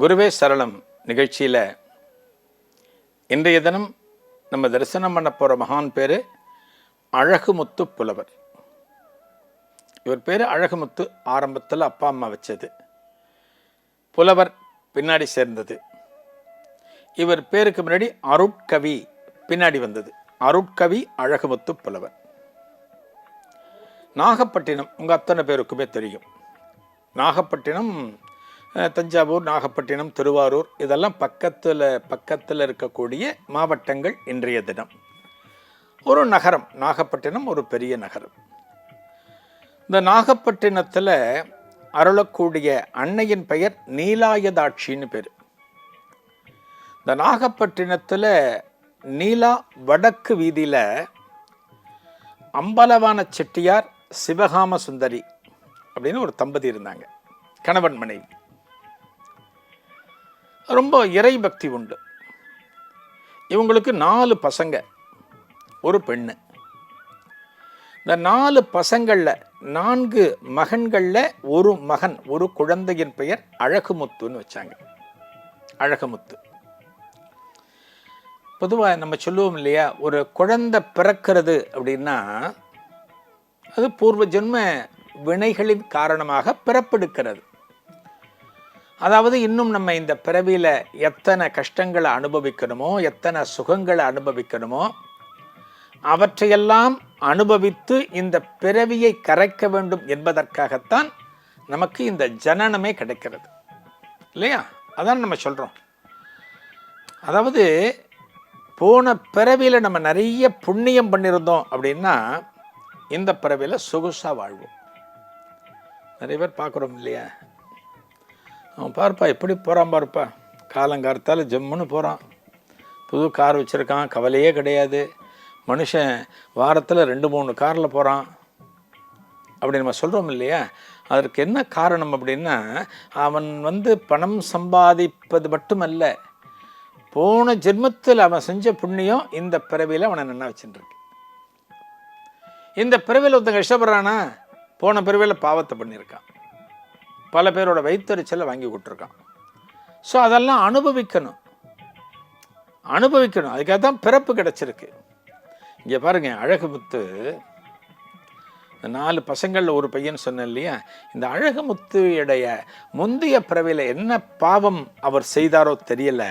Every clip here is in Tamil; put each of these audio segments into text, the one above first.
குருவே சரளம் நிகழ்ச்சியில் இன்றைய தினம் நம்ம தரிசனம் பண்ண போகிற மகான் பேர் அழகுமுத்து புலவர். இவர் பேர் அழகுமுத்து ஆரம்பத்தில் அப்பா அம்மா வச்சது. புலவர் பின்னாடி சேர்ந்தது. இவர் பேருக்கு முன்னாடி அருட்கவி பின்னாடி வந்தது. அருட்கவி அழகுமுத்து புலவர். நாகப்பட்டினம் உங்கள் அத்தனை பேருக்குமே தெரியும். நாகப்பட்டினம் தஞ்சாவூர் நாகப்பட்டினம் திருவாரூர் இதெல்லாம் பக்கத்தில் பக்கத்தில் இருக்கக்கூடிய மாவட்டங்கள் இன்றைய தினம். ஒரு நகரம் நாகப்பட்டினம் ஒரு பெரிய நகரம். இந்த நாகப்பட்டினத்தில் அருளக்கூடிய அன்னையின் பெயர் நீலாயதாட்சின்னு பேர். இந்த நாகப்பட்டினத்தில் நீலா வடக்கு வீதியில் அம்பலவான செட்டியார் சிவகாம சுந்தரி அப்படின்னு ஒரு தம்பதி இருந்தாங்க. கணவன் மனைவி. ரொம்ப இறை பக்தி உண்டு. இவங்களுக்கு நாலு பசங்க ஒரு பெண்ணு. இந்த நாலு பசங்களில் நான்கு மகன்களில் ஒரு மகன் ஒரு குழந்தையின் பெயர் அழகுமுத்துன்னு வச்சாங்க. அழகுமுத்து. பொதுவாக நம்ம சொல்லுவோம் இல்லையா ஒரு குழந்தை பிறக்கிறது அப்படின்னா அது பூர்வ ஜென்ம வினைகளின் காரணமாக பிறப்பெடுக்கிறது. அதாவது இன்னும் நம்ம இந்த பிறவியில் எத்தனை கஷ்டங்களை அனுபவிக்கணுமோ எத்தனை சுகங்களை அனுபவிக்கணுமோ அவற்றையெல்லாம் அனுபவித்து இந்த பிறவியை கரைக்க வேண்டும் என்பதற்காகத்தான் நமக்கு இந்த ஜனனமே கிடைக்கிறது. இல்லையா? அதான் நம்ம சொல்கிறோம் அதாவது போன பிறவியில் நம்ம நிறைய புண்ணியம் பண்ணியிருந்தோம் அப்படின்னா இந்த பிறவியில் சொகுசாக வாழ்வோம். நிறைய பேர் பார்க்குறோம் இல்லையா? அவன் பார்ப்பா எப்படி போகிறான் பார்ப்பா. காலங்காலத்தால் ஜம்முன்னு போகிறான் புது கார் வச்சுருக்கான் கவலையே கிடையாது. மனுஷன் வாரத்தில் ரெண்டு மூணு காரில் போகிறான் அப்படி நம்ம சொல்கிறோம் இல்லையா? அதற்கு என்ன காரணம் அப்படின்னா அவன் வந்து பணம் சம்பாதிப்பது மட்டுமல்ல போன ஜென்மத்தில் அவன் செஞ்ச புண்ணியம் இந்த பிறவியில் அவனை நின்னா வச்சுருக்கு இந்த பிறவியில் ஒருத்தங்க கஷ்டப்படுறானா? போன பிறவியில் பாவத்தை பண்ணியிருக்கான். பல பேரோட வயிற்றுச்சலை வாங்கி கொடுத்துருக்கான். ஸோ அதெல்லாம் அனுபவிக்கணும். அனுபவிக்கணும். அதுக்காக தான் பிறப்பு கிடச்சிருக்கு. இங்கே பாருங்கள் அழகுமுத்து. இந்த நாலு பசங்களில் ஒரு பையன் சொன்னேன் இல்லையா? இந்த அழகுமுத்து இடைய முந்தைய பிறவியில் என்ன பாவம் அவர் செய்தாரோ தெரியலை.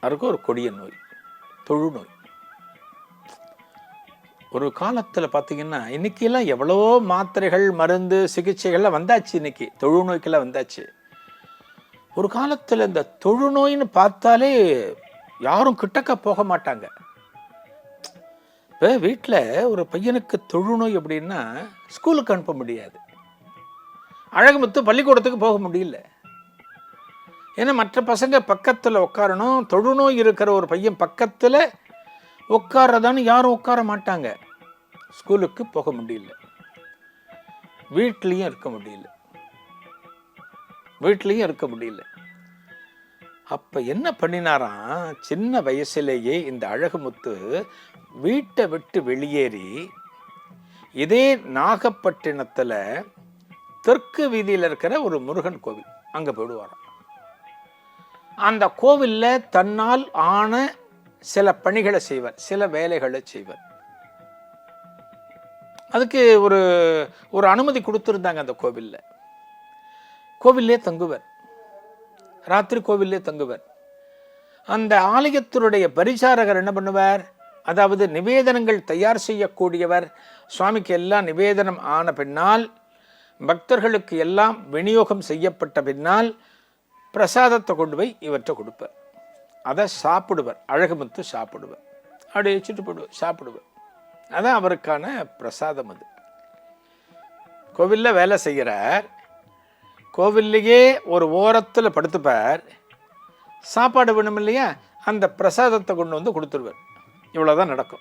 அவருக்கு ஒரு கொடிய நோய் தொழுநோய். ஒரு காலத்தில் பார்த்தீங்கன்னா இன்றைக்கெல்லாம் எவ்வளவோ மாத்திரைகள் மருந்து சிகிச்சைகள்லாம் வந்தாச்சு இன்னைக்கு. தொழுநோய்க்கெல்லாம் வந்தாச்சு. ஒரு காலத்தில் இந்த தொழுநோயின்னு பார்த்தாலே யாரும் கிட்டக்க போக மாட்டாங்க. இப்போ வீட்டில் ஒரு பையனுக்கு தொழுநோய் அப்படின்னா ஸ்கூலுக்கு அனுப்ப முடியாது. அழகுமுத்து பள்ளிக்கூடத்துக்கு போக முடியல. ஏன்னா மற்ற பசங்க பக்கத்தில் உட்காரணும். தொழுநோய் இருக்கிற ஒரு பையன் பக்கத்தில் உட்கார்றதான்னு யாரும் உட்கார மாட்டாங்க. ஸ்கூலுக்கு போக முடியல. வீட்லேயும் இருக்க முடியல. வீட்லேயும் இருக்க முடியல. அப்போ என்ன பண்ணினாராம்? சின்ன வயசுலேயே இந்த அழகுமுத்து வீட்டை விட்டு வெளியேறி இதே நாகப்பட்டினத்தில் தெற்கு வீதியில் இருக்கிற ஒரு முருகன் கோவில் அங்கே போயிடுவாராம். அந்த கோவிலில் தன்னால் ஆன சில பணிகளை செய்வார் சில வேலைகளை செய்வார். அதுக்கு ஒரு ஒரு அனுமதி கொடுத்துருந்தாங்க அந்த கோவிலில். கோவிலே தங்குவர். ராத்திரி கோவிலே தங்குவர். அந்த ஆலயத்தினுடைய பரிசாரகர் என்ன பண்ணுவார்? அதாவது நிவேதனங்கள் தயார் செய்யக்கூடியவர். சுவாமிக்கு எல்லாம் நிவேதனம் ஆன பின்னால் பக்தர்களுக்கு எல்லாம் விநியோகம் செய்யப்பட்ட பின்னால் பிரசாதத்தை கொண்டு போய் இவற்றை கொடுப்பார். அதை சாப்பிடுவர் அழகமுத்து சாப்பிடுவர். அப்படியே வச்சுட்டு போடுவார் சாப்பிடுவார் அதான் அவருக்கான பிரசாதம் அது. கோவிலில் வேலை செய்கிறார். கோவில்லையே ஒரு ஓரத்தில் படுத்துப்பார். சாப்பாடு வேணும் இல்லையா? அந்த பிரசாதத்தை கொண்டு வந்து கொடுத்துருவார். இவ்வளோதான் நடக்கும்.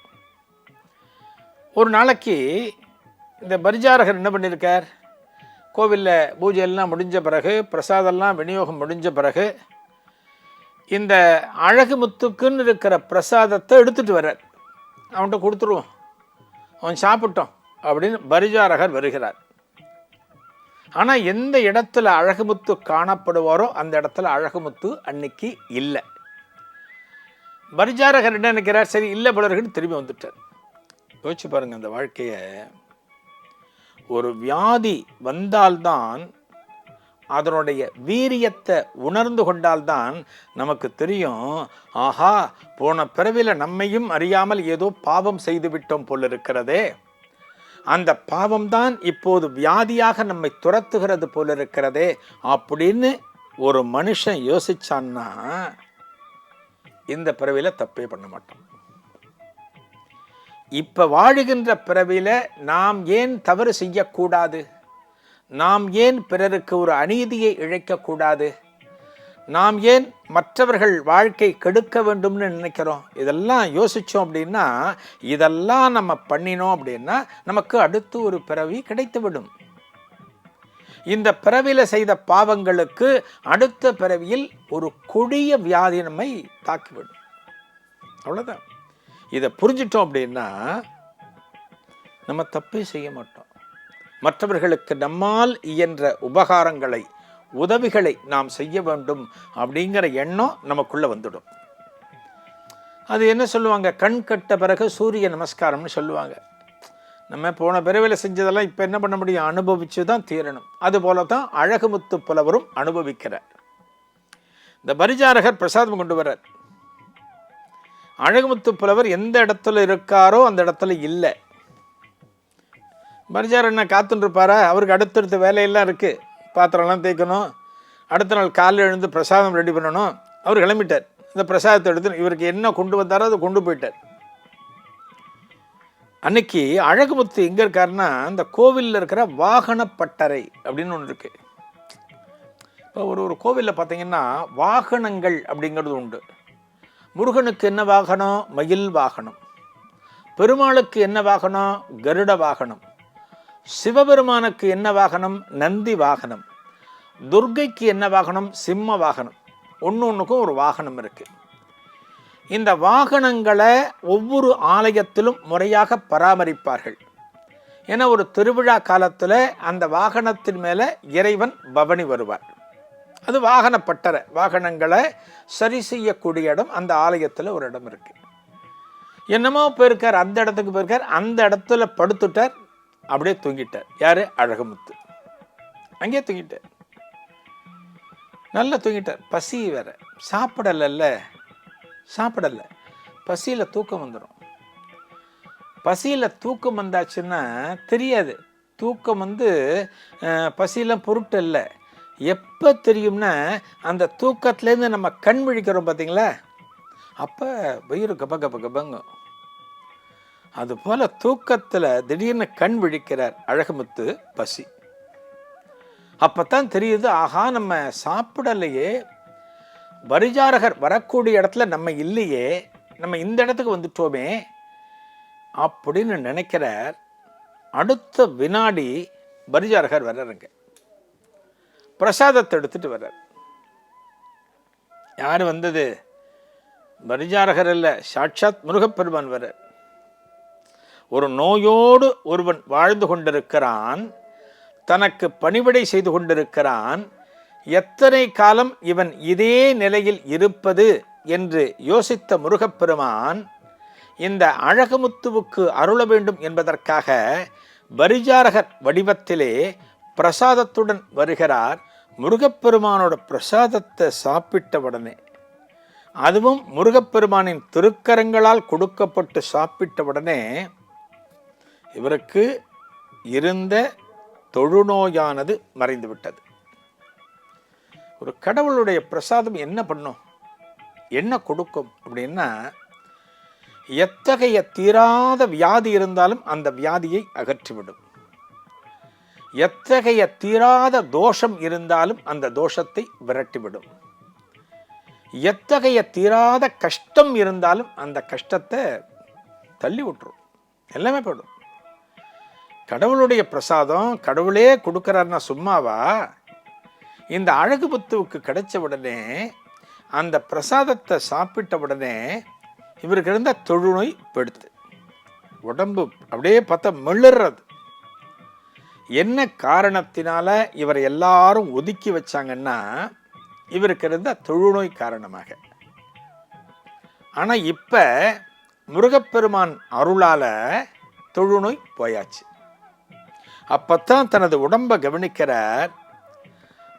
ஒரு நாளைக்கு இந்த பரிஜாரகர் என்ன பண்ணியிருக்கார்? கோவிலில் பூஜை எல்லாம் முடிஞ்ச பிறகு பிரசாதம்லாம் விநியோகம் முடிஞ்ச பிறகு இந்த அழகு முத்துக்குன்னு இருக்கிற பிரசாதத்தை எடுத்துட்டு வர்றார். அவன்கிட்ட கொடுத்துருவோம். அவன் சாப்பிட்டோம் அப்படின்னு பரிஜாரகர் வருகிறார். ஆனால் எந்த இடத்துல அழகுமுத்து காணப்படுவாரோ அந்த இடத்துல அழகுமுத்து அன்னைக்கு இல்லை. பரிஜாரகர் என்ன நினைக்கிறார்? சரி இல்லை பலர்கள் திரும்பி வந்துட்டார். யோசிச்சு பாருங்கள் அந்த வாழ்க்கையை. ஒரு வியாதி வந்தால்தான் அதனுடைய வீரியத்தை உணர்ந்து கொண்டால்தான் நமக்கு தெரியும் ஆஹா போன பிறவில நம்மையும் அறியாமல் ஏதோ பாவம் செய்துவிட்டோம் போல் போல இருக்கிறதே அந்த பாவம்தான் இப்போது வியாதியாக நம்மை துரத்துகிறது போல இருக்கிறதே அப்படின்னு ஒரு மனுஷன் யோசிச்சான்னா இந்த பிறவியில் தப்பே பண்ண மாட்டோம். இப்போ வாழுகின்ற பிறவியில் நாம் ஏன் தவறு செய்யக்கூடாது? நாம் ஏன் பிறருக்கு ஒரு அநீதியை இழைக்கக்கூடாது? நாம் ஏன் மற்றவர்கள் வாழ்க்கை கெடுக்க வேண்டும்னு நினைக்கிறோம்? இதெல்லாம் யோசித்தோம் அப்படின்னா இதெல்லாம் நம்ம பண்ணினோம் அப்படின்னா நமக்கு அடுத்து ஒரு பிறவி கிடைத்துவிடும். இந்த பிறவியில் செய்த பாவங்களுக்கு அடுத்த பிறவியில் ஒரு கொடிய வியாதி நம்மை தாக்கிவிடும். அவ்வளோதான் இதை புரிஞ்சிட்டோம் அப்படின்னா நம்ம தப்பே செய்ய மாட்டோம். மற்றவர்களுக்கு நம்மால் இயன்ற உபகாரங்களை உதவிகளை நாம் செய்ய வேண்டும் அப்படிங்கிற எண்ணம் நமக்குள்ளே வந்துடும். அது என்ன சொல்லுவாங்க? கண் கட்ட பிறகு சூரிய நமஸ்காரம்னு சொல்லுவாங்க. நம்ம போன பிறவியில் செஞ்சதெல்லாம் இப்போ என்ன பண்ண முடியும்? அனுபவித்து தான் தீரணும் அதுபோல தான் அழகுமுத்து புலவரும் அனுபவிக்கிறார். இந்த பரிஜாரகர் பிரசாதம் கொண்டு வர்றார். அழகுமுத்து புலவர் எந்த இடத்துல இருக்காரோ அந்த இடத்துல இல்லை. பரிஜார் என்ன காத்துன்னு அவருக்கு அடுத்தடுத்த வேலையெல்லாம் இருக்குது பாத்திரம்லாம் தேய்க்கணும். அடுத்த நாள் காலையில் எழுந்து பிரசாதம் ரெடி பண்ணணும். அவர் கிளம்பிட்டார். இந்த பிரசாதத்தை எடுத்து இவருக்கு என்ன கொண்டு வந்தாரோ அதை கொண்டு போயிட்டார். அன்னைக்கு அழகுமுத்து எங்கே இருக்காருன்னா இந்த கோவிலில் இருக்கிற வாகன பட்டறை அப்படின்னு ஒன்று இருக்குது இப்போ ஒரு ஒரு கோவிலில் பார்த்தீங்கன்னா வாகனங்கள் அப்படிங்கிறது உண்டு. முருகனுக்கு என்ன வாகனம்? மயில் வாகனம். பெருமாளுக்கு என்ன வாகனம்? கருட வாகனம். சிவபெருமானுக்கு என்ன வாகனம்? நந்தி வாகனம். துர்கைக்கு என்ன வாகனம்? சிம்ம வாகனம். ஒன்று ஒன்றுக்கும் ஒரு வாகனம் இருக்குது இந்த வாகனங்களை ஒவ்வொரு ஆலயத்திலும் முறையாக பராமரிப்பார்கள். ஏன்னா ஒரு திருவிழா காலத்தில் அந்த வாகனத்தின் மேலே இறைவன் பவனி வருவார். அது வாகன பட்டறை. வாகனங்களை சரி செய்யக்கூடிய இடம் அந்த ஆலயத்தில் ஒரு இடம் இருக்குது என்னமோ போயிருக்கார் அந்த இடத்துக்கு போயிருக்கார் அந்த இடத்துல படுத்துட்டார் அப்படியே தூங்கிட்டார் யார்? அழகுமுத்து. அங்கேயே தூங்கிட்டார் நல்லா தூங்கிட்டார் பசி வேற. சாப்பிடலைல்ல. சாப்பிடலை. பசியில் தூக்கம் வந்துடும் பசியில் தூக்கம் வந்தாச்சுன்னா தெரியாது. தூக்கம் வந்து பசியெல்லாம் பொருட்டு இல்லை எப்போ தெரியும்னா அந்த தூக்கத்துலேருந்து நம்ம கண் விழிக்கிறோம் பார்த்தீங்களா அப்போ வயிறு கப கப கபங்கும். அதுபோல தூக்கத்தில் திடீர்னு கண் விழிக்கிறார் அழகுமுத்து பசி. அப்போத்தான் தெரியுது ஆஹா நம்ம சாப்பிடலையே. வரிஜாரகர் வரக்கூடிய இடத்துல நம்ம இல்லையே. நம்ம இந்த இடத்துக்கு வந்துட்டோமே அப்படின்னு நினைக்கிறார். அடுத்த வினாடி பரிஜாரகர் வர்றாருங்க. பிரசாதத்தை எடுத்துட்டு வர்றார். யார் வந்தது? பரிஜாரகர் இல்லை சாட்சாத் முருகப்பெருமான் வர்றார். ஒரு நோயோடு ஒருவன் வாழ்ந்து கொண்டிருக்கிறான் தனக்கு பணிவிடை செய்து கொண்டிருக்கிறான் எத்தனை காலம் இவன் இதே நிலையில் இருப்பது என்று யோசித்த முருகப்பெருமான் இந்த அழகுமுத்துவுக்கு அருள வேண்டும் என்பதற்காக பரிஜாரகர் வடிவத்திலே பிரசாதத்துடன் வருகிறார். முருகப்பெருமானோட பிரசாதத்தை சாப்பிட்ட உடனே அதுவும் முருகப்பெருமானின் திருக்கரங்களால் கொடுக்கப்பட்டு சாப்பிட்ட உடனே இவருக்கு இருந்த தொழுநோயானது மறைந்துவிட்டது. ஒரு கடவுளுடைய பிரசாதம் என்ன பண்ணும்? என்ன கொடுக்கும் அப்படின்னா எத்தகைய தீராத வியாதி இருந்தாலும் அந்த வியாதியை அகற்றிவிடும். எத்தகைய தீராத தோஷம் இருந்தாலும் அந்த தோஷத்தை விரட்டிவிடும். எத்தகைய தீராத கஷ்டம் இருந்தாலும் அந்த கஷ்டத்தை தள்ளி விட்டுரும். எல்லாமே போயிடும். கடவுளுடைய பிரசாதம் கடவுளே கொடுக்குறாருன்னா சும்மாவா? இந்த அழகு புத்துவுக்கு கிடைச்ச உடனே அந்த பிரசாதத்தை சாப்பிட்ட உடனே இவருக்கு இருந்த தொழுநோய் பெடுத்து உடம்பு அப்படியே பார்த்தா மெழுறது என்ன காரணத்தினால இவர் எல்லாரும் ஒதுக்கி வச்சாங்கன்னா இவருக்கு இருந்த தொழுநோய் காரணமாக. ஆனால் இப்போ முருகப்பெருமான் அருளால் தொழுநோய் போயாச்சு. அப்பத்தான் தனது உடம்பை கவனிக்கிறார்.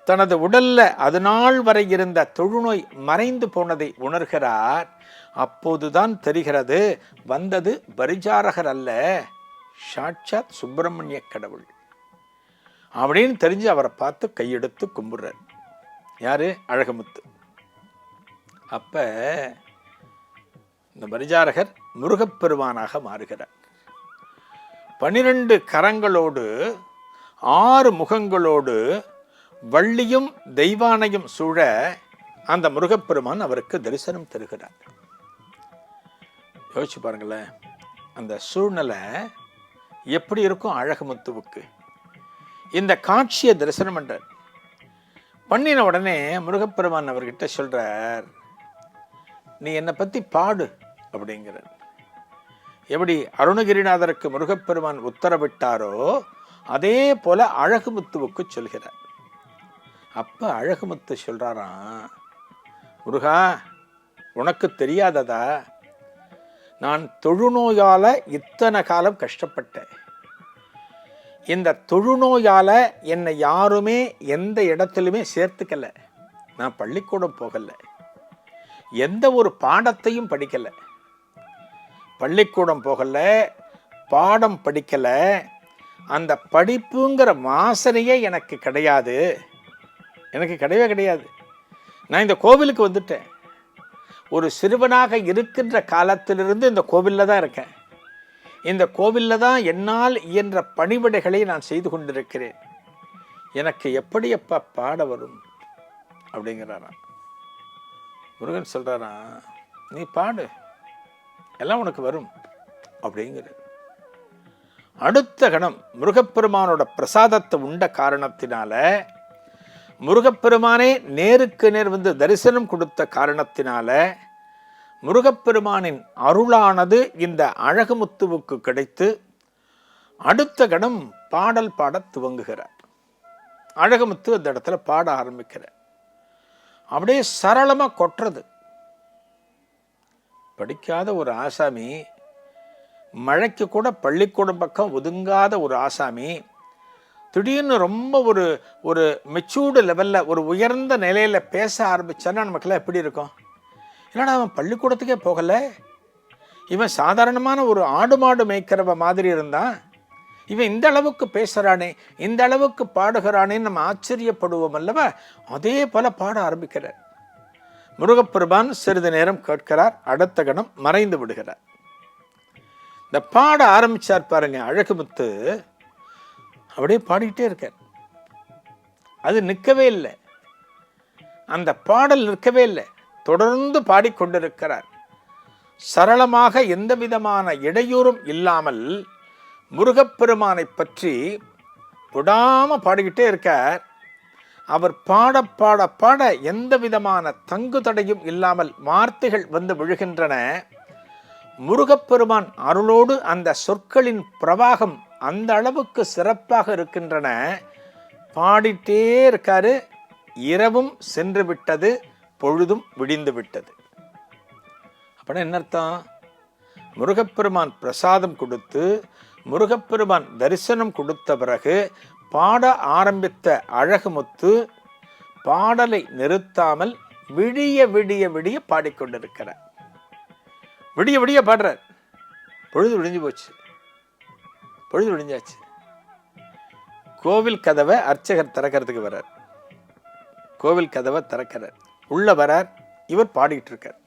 தனது உடல்ல அது நாள் வரை இருந்த தொழுநோய் மறைந்து போனதை உணர்கிறார். அப்போதுதான் தெரிகிறது வந்தது பரிஜாரகர் அல்ல சாட்சாத் சுப்பிரமணிய கடவுள். அப்படின்னு தெரிஞ்சு அவரை பார்த்து கையெடுத்து கும்பிடுறார். யாரு? அழகமுத்து. அப்ப இந்த பரிஜாரகர் முருகப்பெருமானாக மாறுகிறார். பனிரெண்டு கரங்களோடு ஆறு முகங்களோடு வள்ளியும் தெய்வானையும் சூழ அந்த முருகப்பெருமான் அவருக்கு தரிசனம் தருகிறார். யோசிச்சு பாருங்களேன் அந்த சூழ்நிலை எப்படி இருக்கும் அழகுமுத்துவுக்கு? இந்த காட்சியை தரிசனம் பண்ணுறார் பண்ணின உடனே முருகப்பெருமான் அவர்கிட்ட சொல்கிறார் நீ என்னை பற்றி பாடு அப்படிங்கிறார். எப்படி அருணகிரிநாதருக்கு முருகப்பெருமான் உத்தரவிட்டாரோ அதே போல அழகுமுத்துவுக்கு சொல்கிறார். அப்ப அழகுமுத்து சொல்றாராம் முருகா உனக்கு தெரியாததா? நான் தொழுநோயால இத்தனை காலம் கஷ்டப்பட்டேன். இந்த தொழுநோயால என்னை யாருமே எந்த இடத்துலையுமே சேர்த்துக்கல. நான் பள்ளிக்கூடம் போகலை. எந்த ஒரு பாடத்தையும் படிக்கலை. பள்ளிக்கூடம் போகல பாடம் படிக்கலை அந்த படிப்புங்கிற வாசனையே எனக்கு கிடையாது. எனக்கு கிடையவே கிடையாது. நான் இந்த கோவிலுக்கு வந்துட்டேன். ஒரு சிறுவனாக இருக்கின்ற காலத்திலிருந்து இந்த கோவிலில் தான் இருக்கேன். இந்த கோவிலில் தான் என்னால் இயன்ற பணிவிடைகளை நான் செய்து கொண்டிருக்கிறேன். எனக்கு எப்படி எப்போ பாட வரும்? அப்படிங்கிறாராம். முருகன் சொல்கிறாராம் நீ பாடு. எல்லாம் உனக்கு வரும் அப்படிங்கிற அடுத்த கணம் முருகப்பெருமானோட பிரசாதத்தை உண்ட காரணத்தினால முருகப்பெருமானே நேருக்கு நேர் வந்து தரிசனம் கொடுத்த காரணத்தினால முருகப்பெருமானின் அருளானது இந்த அழகுமுத்துவுக்கு கிடைத்து அடுத்த கணம் பாடல் பாடத் துவங்குகிறார். அழகுமுத்து அந்த இடத்துல பாட ஆரம்பிக்கிறார். அப்படியே சரளமாக கொட்டுறது. படிக்காத ஒரு ஆசாமி மழைக்கு கூட பள்ளிக்கூடம் பக்கம் ஒதுங்காத ஒரு ஆசாமி திடீர்னு ரொம்ப ஒரு ஒரு மெச்சூர்டு லெவலில் ஒரு உயர்ந்த நிலையில் பேச ஆரம்பிச்சான்னா நமக்கெல்லாம் எப்படி இருக்கும்? என்னடா அவன் பள்ளிக்கூடத்துக்கே போகலை? இவன் சாதாரணமான ஒரு ஆடு மாடு மேய்க்கிறவ மாதிரி இருந்தான். இவன் இந்த அளவுக்கு பேசுகிறானே இந்த அளவுக்கு பாடுகிறானேன்னு நம்ம ஆச்சரியப்படுவோம் அல்லவா? அதே போல் பாட ஆரம்பிக்கிறார். முருகப்பெருமான் சிறிது நேரம் கேட்கிறார் அடுத்த கணம் மறைந்து விடுகிறார். இந்த பாட ஆரம்பிச்சார் பாருங்க அழகுமுத்து. அப்படியே பாடிக்கிட்டே இருக்கார். அது நிற்கவே இல்லை. அந்த பாடல் நிற்கவே இல்லை. தொடர்ந்து பாடிக்கொண்டிருக்கிறார். சரளமாக எந்த விதமான இடையூறும் இல்லாமல் முருகப்பெருமானை பற்றி விடாம பாடிக்கிட்டே இருக்கார். அவர் பாட பாட பாட எந்த விதமான தங்கு தடையும் இல்லாமல் வார்த்தைகள் வந்து விழுகின்றன. முருகப்பெருமான் அருளோடு அந்த சொற்களின் பிரவாகம் அந்த அளவுக்கு சிறப்பாக இருக்கின்றன. பாடிட்டே இருக்காரு. இரவும் சென்று விட்டது பொழுதும் விடிந்து விட்டது. அப்படின்னா என்ன அர்த்தம்? முருகப்பெருமான் பிரசாதம் கொடுத்து முருகப்பெருமான் தரிசனம் கொடுத்த பிறகு பாட ஆரம்பித்த அழகுமுத்து பாடலை நிறுத்தாமல் விடிய விடிய விடிய பாடிக்கொண்டிருக்கிறார். விடிய விடிய பாடுறார். பொழுது விடிஞ்சு போச்சு. பொழுது விடிஞ்சாச்சு. கோவில் கதவை அர்ச்சகர் திறக்கிறதுக்கு வர்றார். கோவில் கதவை திறக்கிறார். உள்ள வரார் இவர் பாடிட்டு இருக்கார்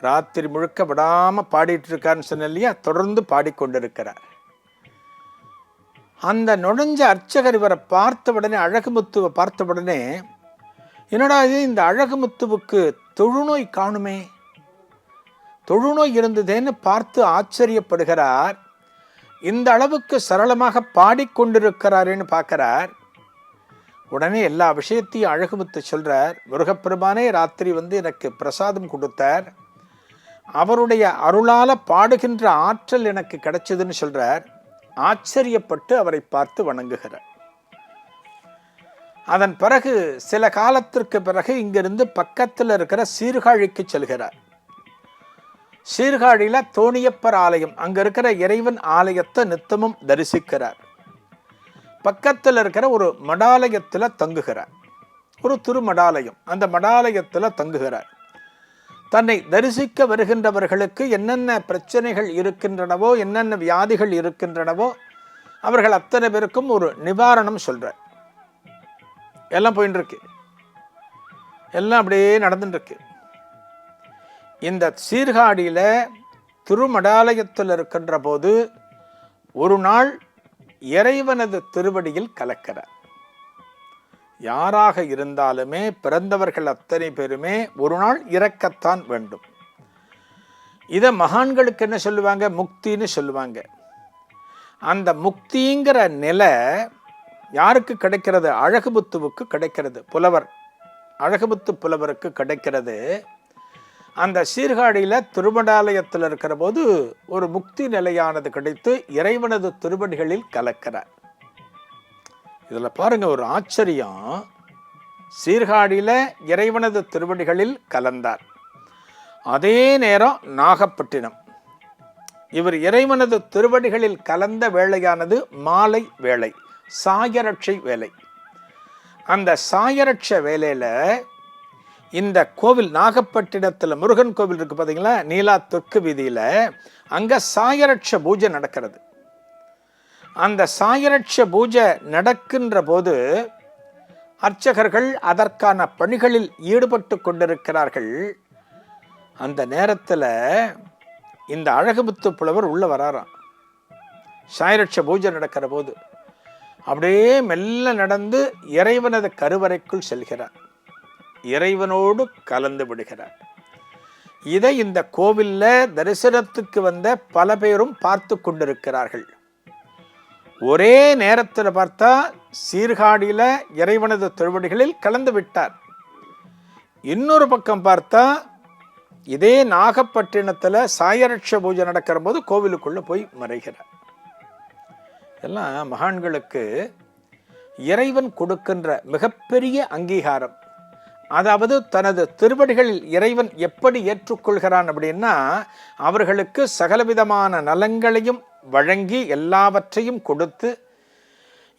ராத்திரி முழுக்க விடாமல் பாடிட்டு இருக்காருன்னு சொன்ன இல்லையா? தொடர்ந்து பாடிக்கொண்டிருக்கிறார். அந்த நுழைஞ்ச அர்ச்சகர் இவரை பார்த்த உடனே அழகுமுத்துவை பார்த்த உடனே என்னடா இது இந்த அழகுமுத்துவுக்கு தொழுநோய் காணுமே? தொழுநோய் இருந்ததேன்னு பார்த்து ஆச்சரியப்படுகிறார். இந்த அளவுக்கு சரளமாக பாடிக்கொண்டிருக்கிறாருன்னு பார்க்கிறார். உடனே எல்லா விஷயத்தையும் அழகுமுத்து சொல்கிறார் முருகப்பெருமானே ராத்திரி வந்து எனக்கு பிரசாதம் கொடுத்தார். அவருடைய அருளால் பாடுகின்ற ஆற்றல் எனக்கு கிடைச்சதுன்னு சொல்கிறார் ஆச்சரியப்பட்டு அவரை பார்த்து வணங்குகிறார். அதன் பிறகு சில காலத்திற்கு பிறகு இங்கிருந்து பக்கத்தில் இருக்கிற சீர்காழிக்கு செல்கிறார். சீர்காழியில் தோணியப்பர் ஆலயம் அங்க இருக்கிற இறைவன் ஆலயத்தை நித்தமும் தரிசிக்கிறார். பக்கத்தில் இருக்கிற ஒரு மடாலயத்தில் தங்குகிறார். ஒரு திருமடாலயம் அந்த மடாலயத்தில் தங்குகிறார். தன்னை தரிசிக்க வருகின்றவர்களுக்கு என்னென்ன பிரச்சனைகள் இருக்கின்றனவோ என்னென்ன வியாதிகள் இருக்கின்றனவோ அவர்கள் அத்தனை பேருக்கும் ஒரு நிவாரணம் சொல்கிறார் எல்லாம் போயின்னு இருக்கு எல்லாம் அப்படியே நடந்துட்டுருக்கு இந்த சீர்காழியில் திருமடாலயத்தில் இருக்கின்ற போது ஒரு நாள் இறைவனது திருவடியில் கலக்கிறார். யாராக இருந்தாலுமே பிறந்தவர்கள் அத்தனை பேருமே ஒரு நாள் இறக்கத்தான் வேண்டும். இதை மகான்களுக்கு என்ன சொல்லுவாங்க? முக்தின்னு சொல்லுவாங்க. அந்த முக்திங்கிற நிலை யாருக்கு கிடைக்கிறது? அழகுபுத்துவுக்கு கிடைக்கிறது. புலவர் அழகுபுத்து புலவருக்கு கிடைக்கிறது. அந்த சீர்காழியில் திருமணாலயத்தில் இருக்கிற போது ஒரு முக்தி நிலையானது கிடைத்து இறைவனது திருவடிகளில் கலக்கிறார். இதில் பாருங்க ஒரு ஆச்சரியம். சீர்காழியில் இறைவனது திருவடிகளில் கலந்தார். அதே நேரம் நாகப்பட்டினம். இவர் இறைவனது திருவடிகளில் கலந்த வேலையானது மாலை வேலை சாயரட்சை வேலை அந்த சாயரட்ச வேலையில் இந்த கோவில் நாகப்பட்டினத்தில் முருகன் கோவில் இருக்கு பார்த்தீங்களா நீலா தெற்கு வீதியில் அங்கே சாயரட்ச பூஜை நடக்கிறது. அந்த சாயலட்ச பூஜை நடக்கின்ற போது அர்ச்சகர்கள் அதற்கான பணிகளில் ஈடுபட்டு கொண்டிருக்கிறார்கள். அந்த நேரத்தில் இந்த அழகுமுத்து புலவர் உள்ளே வராராம். சாயலட்ச பூஜை நடக்கிற போது அப்படியே மெல்ல நடந்து இறைவனது கருவறைக்குள் செல்கிறார். இறைவனோடு கலந்து விடுகிறார். இதை இந்த கோவிலில் தரிசனத்துக்கு வந்த பல பேரும் பார்த்து கொண்டிருக்கிறார்கள். ஒரே நேரத்தில் பார்த்தா சீர்காழியில் இறைவனது திருவடிகளில் கலந்து விட்டார். இன்னொரு பக்கம் பார்த்தா இதே நாகப்பட்டினத்தில் சாயரட்ச பூஜை நடக்கிற போது கோவிலுக்குள்ளே போய் மறைகிறார். எல்லாம் மகான்களுக்கு இறைவன் கொடுக்கின்ற மிகப்பெரிய அங்கீகாரம். அதாவது தனது திருவடிகளில் இறைவன் எப்படி ஏற்றுக்கொள்கிறான் அப்படின்னா அவர்களுக்கு சகலவிதமான நலங்களையும் வழங்கி எல்லாவற்றையும் கொடுத்து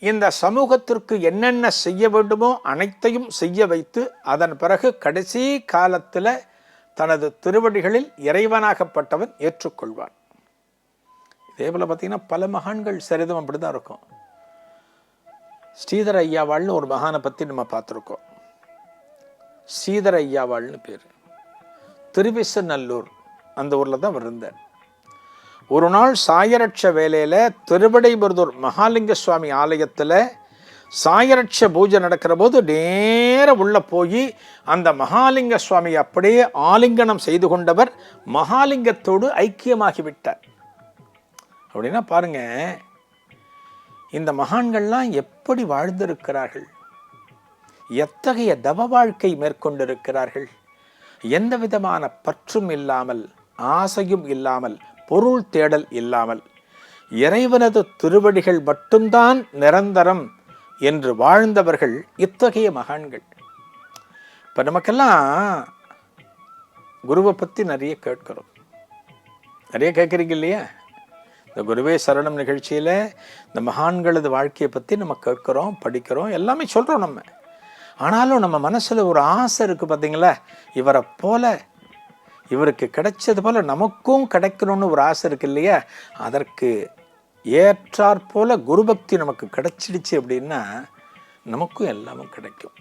இந்த சமூகத்திற்கு என்னென்ன செய்ய வேண்டுமோ அனைத்தையும் செய்ய வைத்து அதன் பிறகு கடைசி காலத்தில் தனது திருவடிகளில் இறைவனாகப்பட்டவன் ஏற்றுக்கொள்வான். இதே போல் பார்த்தீங்கன்னா பல மகான்கள் சரிதம் அப்படி தான் இருக்கும். ஸ்ரீதர ஐயாவாள்னு ஒரு மகானை பற்றி நம்ம பார்த்துருக்கோம். ஸ்ரீதர ஐயாவாள்னு பேர். திருவிசநல்லூர் அந்த ஊரில் தான் இருந்தார். ஒரு நாள் சாயரட்ச வேலையில் திருவடைபுரதூர் மகாலிங்க சுவாமி ஆலயத்தில் சாயரட்ச பூஜை நடக்கிற போது நேர உள்ளே போய் அந்த மகாலிங்க சுவாமி அப்படியே ஆலிங்கனம் செய்து கொண்டவர் மகாலிங்கத்தோடு ஐக்கியமாகிவிட்டார். அப்படின்னா பாருங்க இந்த மகான்கள்லாம் எப்படி வாழ்ந்திருக்கிறார்கள்? எத்தகைய தவ வாழ்க்கை மேற்கொண்டிருக்கிறார்கள்? எந்த விதமான பற்றும் இல்லாமல் ஆசையும் இல்லாமல் பொருள் தேடல் இல்லாமல் இறைவனது திருவடிகள் மட்டும்தான் நிரந்தரம் என்று வாழ்ந்தவர்கள் இத்தகைய மகான்கள். இப்போ நமக்கெல்லாம் குருவை பற்றி நிறைய கேட்கிறோம். நிறைய கேட்குறீங்க இல்லையா? இந்த குருவே சரணம் நிகழ்ச்சியில் இந்த மகான்களது வாழ்க்கையை பற்றி நம்ம கேட்குறோம் படிக்கிறோம் எல்லாமே சொல்கிறோம் நம்ம. ஆனாலும் நம்ம மனசில் ஒரு ஆசை இருக்குது பார்த்தீங்களா இவரை போல இவருக்கு கிடைச்சது போல் நமக்கும் கிடைக்கணும்னு ஒரு ஆசை இருக்கு இல்லையா? அதற்கு ஏற்றாற்போல் குருபக்தி நமக்கு கிடைச்சிடுச்சு அப்படின்னா நமக்கும் எல்லாமும் கிடைக்கும்.